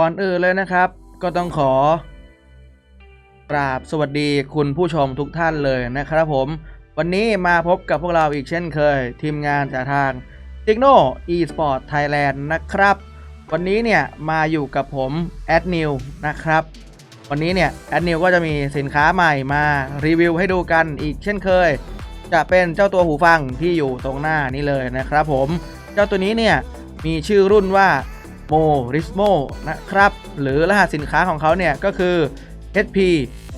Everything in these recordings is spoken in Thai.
ก่อนอื่นเลยนะครับ ก็ต้องขอกราบสวัสดีคุณผู้ชมทุกท่านเลยนะครับผม วันนี้มาพบกับพวกเราอีกเช่นเคย ทีมงานจากทาง s i g n o eSport Thailand นะครับ วันนี้เนี่ยมาอยู่กับผมแอดนิวนะครับ วันนี้เนี่ยแอดนิวก็จะมีสินค้าใหม่มารีวิวให้ดูกันอีกเช่นเคย จะเป็นเจ้าตัวหูฟังที่อยู่ตรงหน้านี้เลยนะครับผม เจ้าตัวนี้เนี่ยมีชื่อรุ่นว่า โมริสโมนะครับ หรือรหัสสินค้าของเขาเนี่ยก็คือ HP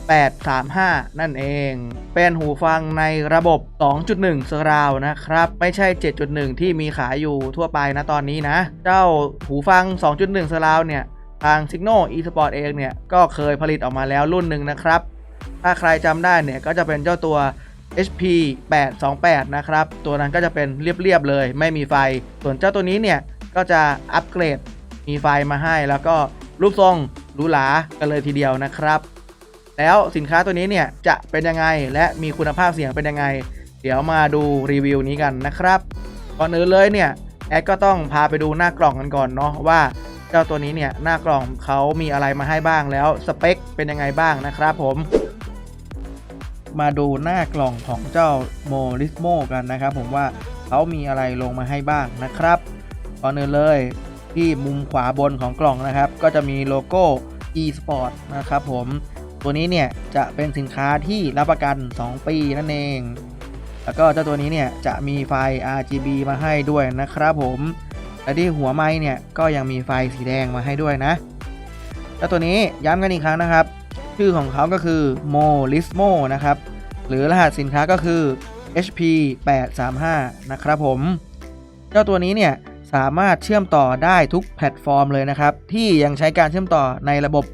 835 นั่นเอง เป็นหูฟังในระบบ 2.1 Surround นะครับ ไม่ใช่ 7.1 ที่มีขายอยู่ทั่วไปนะตอนนี้นะ เจ้าหูฟัง 2.1 Surround เนี่ย ทาง Signal eSport เองเนี่ย ก็เคยผลิตออกมาแล้วรุ่นหนึ่งนะครับ ถ้าใครจำได้เนี่ย ก็จะเป็นเจ้าตัว HP 828 นะครับ ตัวนั้นก็จะเป็นเรียบๆเลย ไม่มีไฟ ส่วนเจ้าตัวนี้เนี่ย ก็จะอัปเกรด มีไฟมาให้ แล้วก็รูปทรงหรูหรากันเลยทีเดียวนะครับ แล้วสินค้าตัวนี้เนี่ยจะเป็นยังไงและมีคุณภาพเสียงเป็นยังไง เดี๋ยวมาดูรีวิวนี้กันนะครับก่อนอื่นเลยเนี่ยแอดก็ต้องพาไปดูหน้ากล่องกันก่อนเนาะว่าเจ้าตัวนี้เนี่ยหน้ากล่องเขามีอะไรมาให้บ้างแล้วสเปคเป็นยังไงบ้างนะครับผม มาดูหน้ากล่องของเจ้าโมลิสโมกันนะครับผมว่าเขามีอะไรลงมาให้บ้างนะครับก่อนอื่นเลย ที่มุมขวาบนของกล่องนะครับ ก็จะมีโลโก้ eSport นะครับผม ตัวนี้เนี่ยจะเป็นสินค้าที่รับประกัน 2 ปีนั่นเอง แล้วก็เจ้าตัวนี้เนี่ยจะมีไฟ RGB มาให้ด้วยนะครับผมและที่หัวไม้เนี่ยก็ยังมีไฟสีแดงมาให้ด้วยนะเจ้าตัวนี้ย้ำกันอีกครั้งนะครับ ชื่อของเขาก็คือ Molismo นะครับ หรือรหัสสินค้าก็คือ HP 835นะครับผม เจ้าตัวนี้เนี่ย สามารถเชื่อมต่อได้ทุกแพลตฟอร์มเลยนะครับ ที่ยังใช้การเชื่อมต่อในระบบ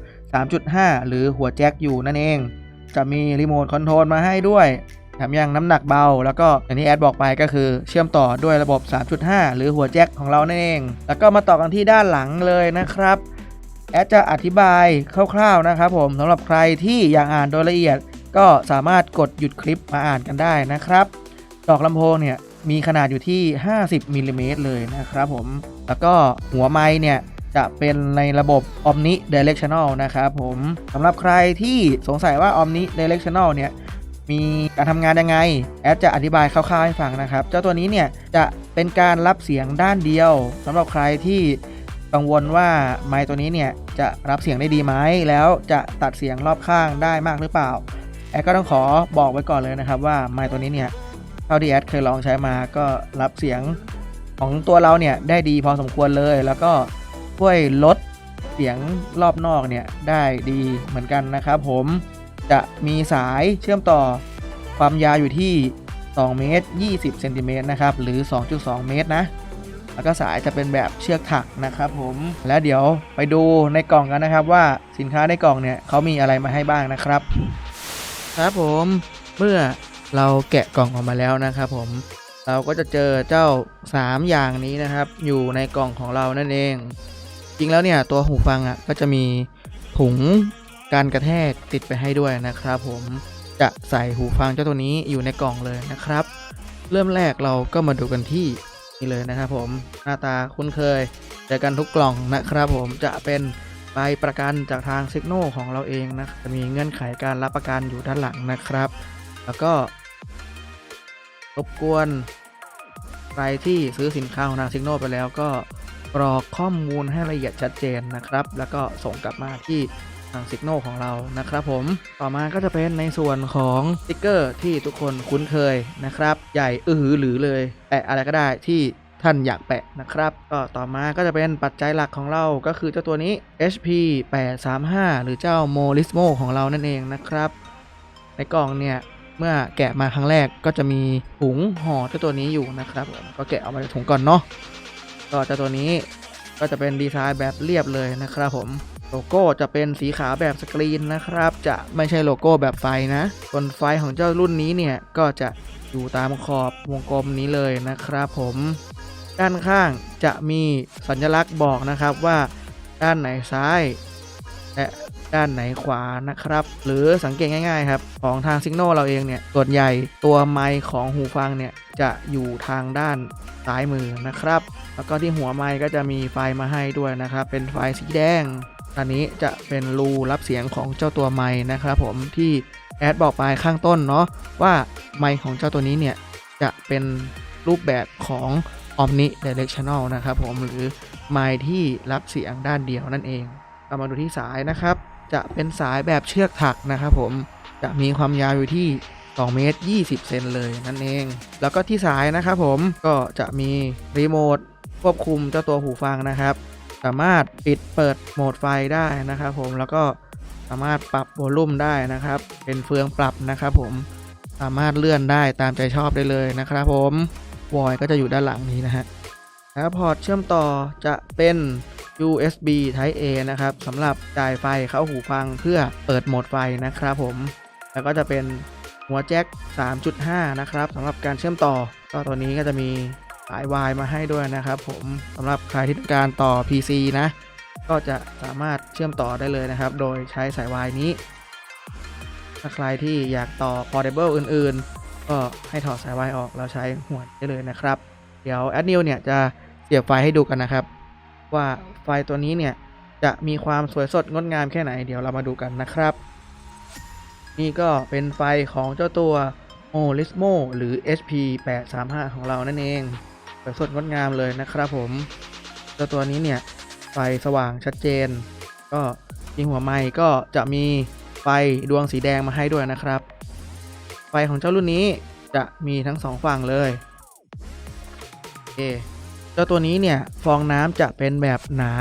3.5 หรือหัวแจ็คอยู่นั่นเอง จะมีรีโมทคอนโทรลมาให้ด้วยแถมยังน้ำหนักเบา แล้วก็อย่างที่แอดบอกไปก็คือเชื่อมต่อด้วยระบบ 3.5 หรือหัวแจ็คของเรานั่นเอง แล้วก็มาต่อกันที่ด้านหลังเลยนะครับ แอดจะอธิบายคร่าวๆนะครับผมสำหรับใครที่อยากอ่านโดยละเอียด ก็สามารถกดหยุดคลิปมาอ่านกันได้นะครับ ดอกลำโพงเนี่ย มีขนาดอยู่ที่ 50มิลลิเมตรเลยนะครับผม แล้วก็หัวไม้เนี่ยจะเป็นในระบบ Omni Directional นะครับผมสำหรับใครที่สงสัยว่า Omni Directional เนี่ยมีการทำงานยังไง แอดจะอธิบายคร่าวๆให้ฟังนะครับ เจ้าตัวนี้เนี่ยจะเป็นการรับเสียงด้านเดียวสำหรับใครที่กังวลว่าไมค์ตัวนี้เนี่ยจะรับเสียงได้ดีไหมแล้วจะตัดเสียงรอบข้างได้มากหรือเปล่า แอดก็ต้องขอบอกไว้ก่อนเลยนะครับว่าไมค์ตัวนี้เนี่ย เท่าที่แอดเคยลองใช้มาก็รับเสียงของตัวเราเนี่ยได้ดีพอสมควรเลย แล้วก็ช่วยลดเสียงรอบนอกเนี่ยได้ดีเหมือนกันนะครับผมจะมีสายเชื่อมต่อความยาวอยู่ที่ 2 เมตร 20 เซนติเมตรนะครับ หรือ 2.2 เมตรนะ แล้วก็สายจะเป็นแบบเชือกถักนะครับผม แล้วเดี๋ยวไปดูในกล่องกันนะครับว่าสินค้าในกล่องเนี่ยเขามีอะไรมาให้บ้างนะครับ ครับผม เมื่อ เราแกะกล่องออกมาแล้วนะครับผมเราก็จะเจอเจ้า 3 อย่างนี้นะครับ อยู่ในกล่องของเรานั่นเอง จริงแล้วเนี่ยตัวหูฟังอะก็จะมีถุงการกระแทกติดไปให้ด้วยนะครับผมจะใส่หูฟังเจ้าตัวนี้อยู่ในกล่องเลยนะครับ เริ่มแรกเราก็มาดูกันที่นี่เลยนะครับผมหน้าตาคุ้นเคยเจอกันทุกกล่องนะครับผมจะเป็นใบประกันจากทางซิกโนของเราเองนะจะมีเงื่อนไขการรับประกันอยู่ด้านหลังนะครับ แล้วก็ รบกวนใครที่ซื้อสินค้าของทางซิกโนไปแล้วก็กรอกข้อมูลให้ละเอียดชัดเจนนะครับ แล้วก็ส่งกลับมาที่ทางซิกโนของเรานะครับผม ต่อมาก็จะเป็นในส่วนของสติกเกอร์ที่ทุกคนคุ้นเคยนะครับ ใหญ่อือหือหรือเลยแปะอะไรก็ได้ที่ท่านอยากแปะนะครับ ก็ต่อมาก็จะเป็นปัจจัยหลักของเราก็คือเจ้าตัวนี้ HP 835 หรือเจ้า Molismo ของเรานั่นเองนะครับ ในกล่องเนี่ย เมื่อแกะมาครั้งแรกก็จะมีถุงห่อเจ้าตัวนี้อยู่นะครับผมก็แกะออกมาจากถุงก่อนเนาะก็เจ้าตัวนี้ก็จะเป็นดีไซน์แบบเรียบเลยนะครับผมโลโก้จะเป็นสีขาวแบบสกรีนนะครับ จะไม่ใช่โลโก้แบบไฟนะส่วนไฟของเจ้ารุ่นนี้เนี่ยก็จะอยู่ตามขอบวงกลมนี้เลยนะครับผมด้านข้างจะมีสัญลักษณ์บอกนะครับว่าด้านไหนซ้ายและ ด้านไหนขวานะครับ หรือสังเกตง่ายๆครับ ของทางซิกโนเราเองเนี่ยส่วนใหญ่ตัวไมค์ของหูฟังเนี่ยจะอยู่ทางด้านซ้ายมือนะครับ แล้วก็ที่หัวไมค์ก็จะมีไฟมาให้ด้วยนะครับ เป็นไฟสีแดง อันนี้จะเป็นรูรับเสียงของเจ้าตัวไมค์นะครับผมที่แอดบอกไปข้างต้นเนาะว่าไมค์ของเจ้าตัวนี้เนี่ยจะเป็นรูปแบบของ Omni Directional นะครับผมหรือไมค์ที่รับเสียงด้านเดียวนั่นเองเรามาดูที่สายนะครับ จะเป็นสายแบบเชือกถักนะครับผมจะมีความยาวอยู่ที่ 2 เมตร 20 เซนเลยนั่นเอง แล้วก็ที่สายนะครับผมก็จะมีรีโมทควบคุมเจ้าตัวหูฟังนะครับ สามารถปิดเปิดโหมดไฟได้นะครับผมแล้วก็สามารถปรับโวลูมได้นะครับ เป็นเฟืองปรับนะครับผมสามารถเลื่อนได้ตามใจชอบได้เลยนะครับผมวอยก็จะอยู่ด้านหลังนี้นะฮะแล้วพอร์ตเชื่อมต่อจะเป็น USB Type A นะครับสำหรับจ่ายไฟเข้าหูฟังเพื่อเปิดโหมดไฟนะครับผม แล้วก็จะเป็นหัวแจ็ค 3.5 นะครับสำหรับการเชื่อมต่อ ก็ตัวนี้ก็จะมีสาย Y มาให้ด้วยนะครับ ผมสำหรับใครที่ต้องการต่อ PC นะ ก็จะสามารถเชื่อมต่อได้เลยนะครับ โดยใช้สาย Y นี้ ถ้าใครที่อยากต่อ Portable อื่น ๆ ก็ให้ถอดสาย Y ออกแล้วใช้หัวได้เลยนะครับ เดี๋ยว a d n e w เนี่ยจะเสียบไฟให้ดูกันนะครับ ว่าไฟตัวนี้เนี่ยจะมีความสวยสดงดงามแค่ไหนเดี๋ยวเรามาดูกันนะครับ นี่ก็เป็นไฟของเจ้าตัว o l i s m o หรือ HP 835 ของเรานั่นเองสวยสดงดงามเลยนะครับผมเจ้าตัวนี้เนี่ยไฟสว่างชัดเจน ก็ที่หัวไม้ก็จะมีไฟดวงสีแดงมาให้ด้วยนะครับ ไฟของเจ้ารุ่นนี้จะมีทั้งสองฝั่งเลยโอเค เจ้าตัวนี้เนี่ยฟองน้ำจะเป็นแบบหนา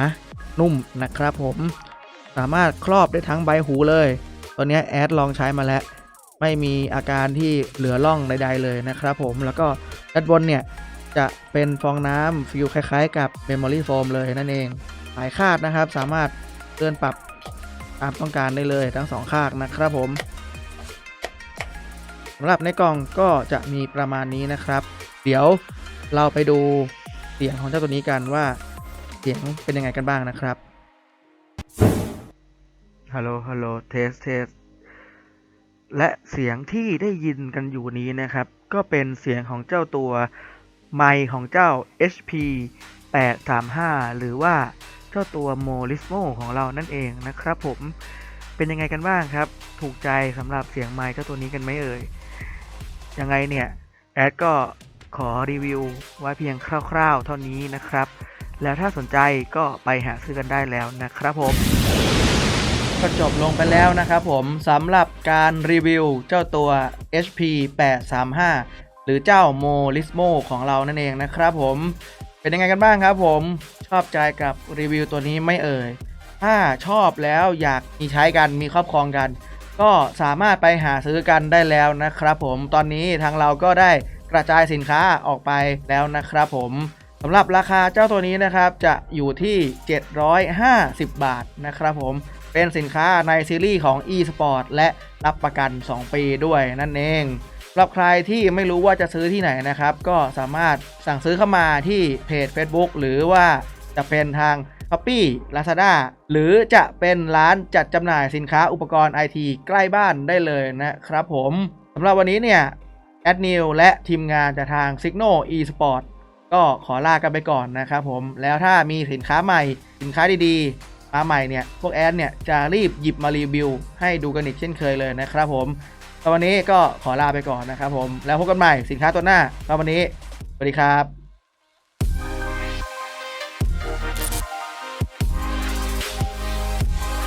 นุ่มนะครับผม สามารถครอบได้ทั้งใบหูเลย ตัวเนี้ยแอดลองใช้มาแล้ว ไม่มีอาการที่เหลือร่องใดๆเลยนะครับผมแล้วก็ด้านบนเนี่ยจะเป็นฟองน้ำฟิลคล้ายๆ กับ Memory Foam เลยนั่นเองสายคาดนะครับสามารถเลื่อนปรับตามต้องการได้เลยทั้งสองข้างนะครับผมสำหรับในกล่องก็จะมีประมาณนี้นะครับ เดี๋ยวเราไปดู เสียงของเจ้าตัวนี้กันว่าเสียงเป็นยังไงกันบ้างนะครับ ฮัลโหล ฮัลโหล เทส เทส และเสียงที่ได้ยินกันอยู่นี้นะครับ ก็เป็นเสียงของเจ้าตัวไมค์ของเจ้า HP 835 หรือว่าเจ้าตัว Molismo ของเรานั่นเองนะครับผม เป็นยังไงกันบ้างครับ ถูกใจสำหรับเสียงไมค์เจ้าตัวนี้กันไหมเอ่ย ยังไงเนี่ย แอดก็ ขอรีวิวไว้เพียงคร่าวๆ เท่านี้นะครับ แล้วถ้าสนใจก็ไปหาซื้อกันได้แล้วนะครับผมก็จบลงไปแล้วนะครับผมสำหรับการรีวิวเจ้าตัว HP 835 หรือเจ้า Molismo ของเรานั่นเองนะครับผมเป็นยังไงกันบ้างครับผมชอบใจกับรีวิวตัวนี้ไม่เอ่ยถ้าชอบแล้วอยากมีใช้กันมีครอบครองกัน ก็สามารถไปหาซื้อกันได้แล้วนะครับผมตอนนี้ทางเราก็ได้ ระจายสินค้าออกไปแล้วนะครับผมสำหรับราคาเจ้าตัวนี้นะครับจะอยู่ที่ 750 บาทนะครับผมเป็นสินค้าในซีรีส์ของ eSport และรับประกัน 2 ปีด้วยนั่นเองสำหรับใครที่ไม่รู้ว่าจะซื้อที่ไหนนะครับ ก็สามารถสั่งซื้อเข้ามาที่เพจ Facebook หรือว่าจะเป็นทาง s h o p e e Lazada หรือจะเป็นร้านจัดจำหน่ายสินค้าอุปกรณ์ IT ใกล้บ้านได้เลยนะครับผมสำหรับวันนี้เนี่ย แอดนิวและทีมงานจากทาง Signal eSport ก็ขอลากันไปก่อนนะครับผม แล้วถ้ามีสินค้าใหม่สินค้าดีๆ มาใหม่เนี่ย พวกแอดเนี่ยจะรีบหยิบมารีวิวให้ดูกันอีกเช่นเคยเลยนะครับผมสำหรับวันนี้ก็ขอลาไปก่อนนะครับผม แล้วพบกันใหม่สินค้าตัวหน้าสำหรับวันนี้ สวัสดีครับ